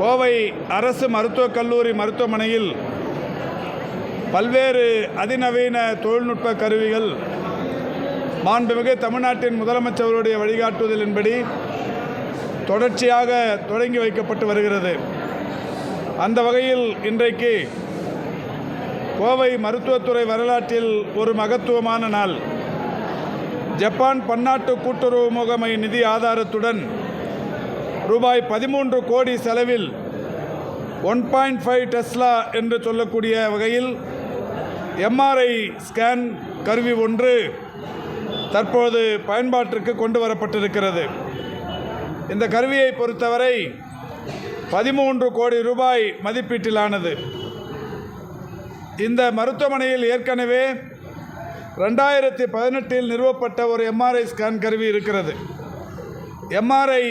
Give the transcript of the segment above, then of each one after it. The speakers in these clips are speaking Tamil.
கோவை அரசு மருத்துவக் கல்லூரி மருத்துவமனையில் பல்வேறு அதிநவீன தொழில்நுட்ப கருவிகள் மாண்புமிகு தமிழ்நாட்டின் முதலமைச்சருடைய வழிகாட்டுதலின்படி தொடர்ச்சியாக தொடங்கி வைக்கப்பட்டு வருகிறது. அந்த வகையில் இன்றைக்கு கோவை மருத்துவத்துறை வரலாற்றில் ஒரு மகத்துவமான நாள். ஜப்பான் பன்னாட்டு கூட்டுறவு முகமை நிதி ஆதாரத்துடன் ரூபாய் பதிமூன்று கோடி செலவில் ஒன் பாயிண்ட் ஃபைவ் டெஸ்லா என்று சொல்லக்கூடிய வகையில் எம்ஆர்ஐ ஸ்கேன் கருவி ஒன்று தற்போது பயன்பாட்டிற்கு கொண்டு வரப்பட்டிருக்கிறது. இந்த கருவியை பொறுத்தவரை பதிமூன்று கோடி ரூபாய் மதிப்பீட்டிலானது. இந்த மருத்துவமனையில் ஏற்கனவே ரெண்டாயிரத்தி பதினெட்டில் நிறுவப்பட்ட ஒரு எம்ஆர்ஐ ஸ்கேன் கருவி இருக்கிறது. எம்ஆர்ஐ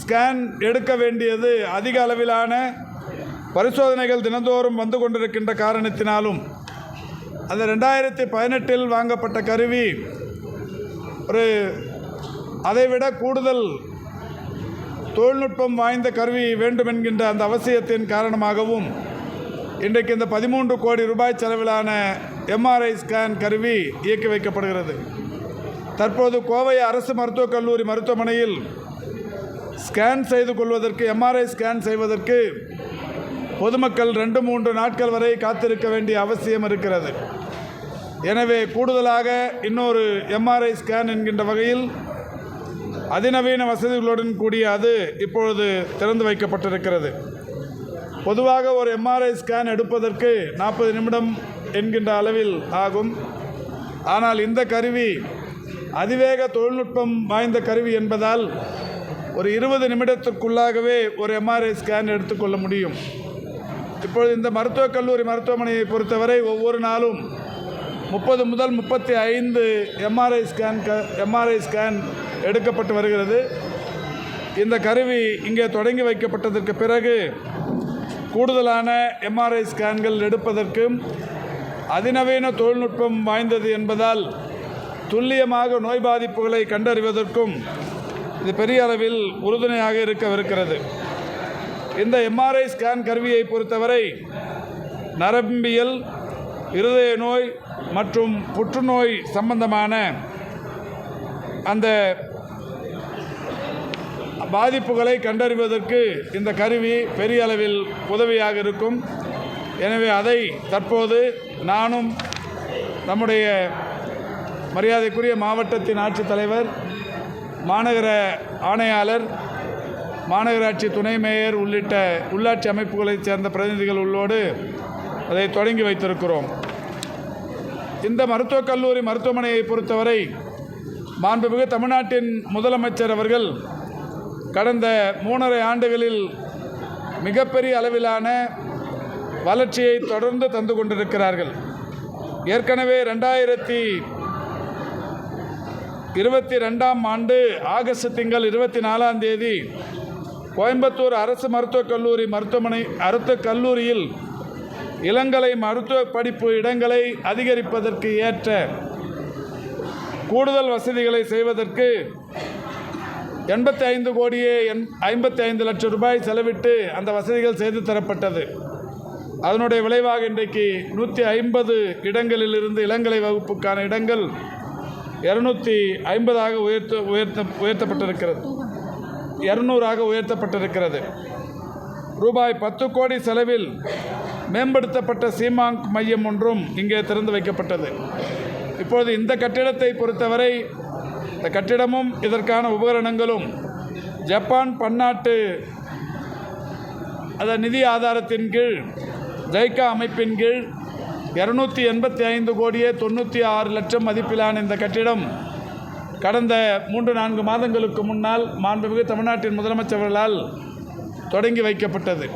ஸ்கேன் எடுக்க வேண்டியது அதிக அளவிலான பரிசோதனைகள் தினந்தோறும் வந்து கொண்டிருக்கின்ற காரணத்தினாலும் அந்த ரெண்டாயிரத்தி பதினெட்டில் வாங்கப்பட்ட கருவி ஒரு அதைவிட கூடுதல் தொழில்நுட்பம் வாய்ந்த கருவி வேண்டும் என்கின்ற அந்த அவசியத்தின் காரணமாகவும் இன்றைக்கு இந்த பதிமூன்று கோடி ரூபாய் செலவிலான எம்ஆர்ஐ ஸ்கேன் கருவி இயக்கி வைக்கப்படுகிறது. தற்போது கோவை அரசு மருத்துவக் கல்லூரி மருத்துவமனையில் ஸ்கேன் செய்து கொள்வதற்கு எம்ஆர்ஐ ஸ்கேன் செய்வதற்கு பொதுமக்கள் ரெண்டு மூன்று நாட்கள் வரை காத்திருக்க வேண்டிய அவசியம் இருக்கிறது. எனவே கூடுதலாக இன்னொரு எம்ஆர்ஐ ஸ்கேன் என்கின்ற வகையில் அதிநவீன வசதிகளுடன் கூடிய அது இப்பொழுது திறந்து வைக்கப்பட்டிருக்கிறது. பொதுவாக ஒரு எம்ஆர்ஐ ஸ்கேன் எடுப்பதற்கு நாற்பது நிமிடம் என்கின்ற அளவில் ஆகும். ஆனால் இந்த கருவி அதிவேக தொழில்நுட்பம் வாய்ந்த கருவி என்பதால் ஒரு இருபது நிமிடத்துக்குள்ளாகவே ஒரு எம்ஆர்ஐ ஸ்கேன் எடுத்துக்கொள்ள முடியும். இப்பொழுது இந்த மருத்துவக் கல்லூரி மருத்துவமனையை பொறுத்தவரை ஒவ்வொரு நாளும் முப்பது முதல் முப்பத்தி ஐந்து எம்ஆர்ஐ ஸ்கேன் க எம்ஆர்ஐ ஸ்கேன் எடுக்கப்பட்டு வருகிறது. இந்த கருவி இங்கே தொடங்கி வைக்கப்பட்டதற்கு பிறகு கூடுதலான எம்ஆர்ஐ ஸ்கேன்கள் எடுப்பதற்கும் அதிநவீன தொழில்நுட்பம் வாய்ந்தது என்பதால் துல்லியமாக நோய் பாதிப்புகளை கண்டறிவதற்கும் இது பெரிய அளவில் உறுதுணையாக இருக்கவிருக்கிறது. இந்த எம்ஆர்ஐ ஸ்கேன் கருவியை பொறுத்தவரை நரம்பியல் இருதய நோய் மற்றும் புற்றுநோய் சம்பந்தமான அந்த பாதிப்புகளை கண்டறிவதற்கு இந்த கருவி பெரிய அளவில் உதவியாக இருக்கும். எனவே அதை தற்போது நானும் நம்முடைய மரியாதைக்குரிய மாவட்டத்தின் ஆட்சித்தலைவர் மாநகர ஆணையாளர் மாநகராட்சி துணை மேயர் உள்ளிட்ட உள்ளாட்சி அமைப்புகளைச் சேர்ந்த பிரதிநிதிகள் உள்ளோடு அதை தொடங்கி வைத்திருக்கிறோம். இந்த மருத்துவக் கல்லூரி மருத்துவமனையை பொறுத்தவரை மாண்புமிகு தமிழ்நாட்டின் முதலமைச்சர் அவர்கள் கடந்த மூணரை ஆண்டுகளில் மிகப்பெரிய அளவிலான வளர்ச்சியை தொடர்ந்து தந்து கொண்டிருக்கிறார்கள். ஏற்கனவே ரெண்டாயிரத்தி இருபத்தி ரெண்டாம் ஆண்டு ஆகஸ்ட் திங்கள் இருபத்தி நாலாம் தேதி கோயம்புத்தூர் அரசு மருத்துவக் கல்லூரி மருத்துவமனை அரசு கல்லூரியில் இளங்கலை மருத்துவ படிப்பு இடங்களை அதிகரிப்பதற்கு ஏற்ற கூடுதல் வசதிகளை செய்வதற்கு எண்பத்தி ஐந்து கோடியே எண் ஐம்பத்தி ஐந்து லட்சம் ரூபாய் செலவிட்டு அந்த வசதிகள் செய்து தரப்பட்டது. அதனுடைய விளைவாக இன்றைக்கு நூற்றி ஐம்பது இடங்களிலிருந்து இளங்கலை வகுப்புக்கான இடங்கள் இரநூத்தி ஐம்பதாக உயர்த்த உயர்த்த உயர்த்தப்பட்டிருக்கிறது. இரநூறாக உயர்த்தப்பட்டிருக்கிறது. ரூபாய் பத்து கோடி செலவில் மேம்படுத்தப்பட்ட சீமாங்க் மையம் ஒன்றும் இங்கே திறந்து வைக்கப்பட்டது. இப்போது இந்த கட்டிடத்தை பொறுத்தவரை இந்த கட்டிடமும் இதற்கான உபகரணங்களும் ஜப்பான் பன்னாட்டு அதன் நிதி ஆதாரத்தின் கீழ் ஜைக்கா அமைப்பின் கீழ் இரநூத்தி எண்பத்தி ஐந்து கோடியே தொண்ணூற்றி ஆறு லட்சம் மதிப்பிலான இந்த கட்டிடம் கடந்த மூன்று நான்கு மாதங்களுக்கு முன்னால் மாண்புமிகு தமிழ்நாட்டின் முதலமைச்சர்களால் தொடங்கி வைக்கப்பட்டது.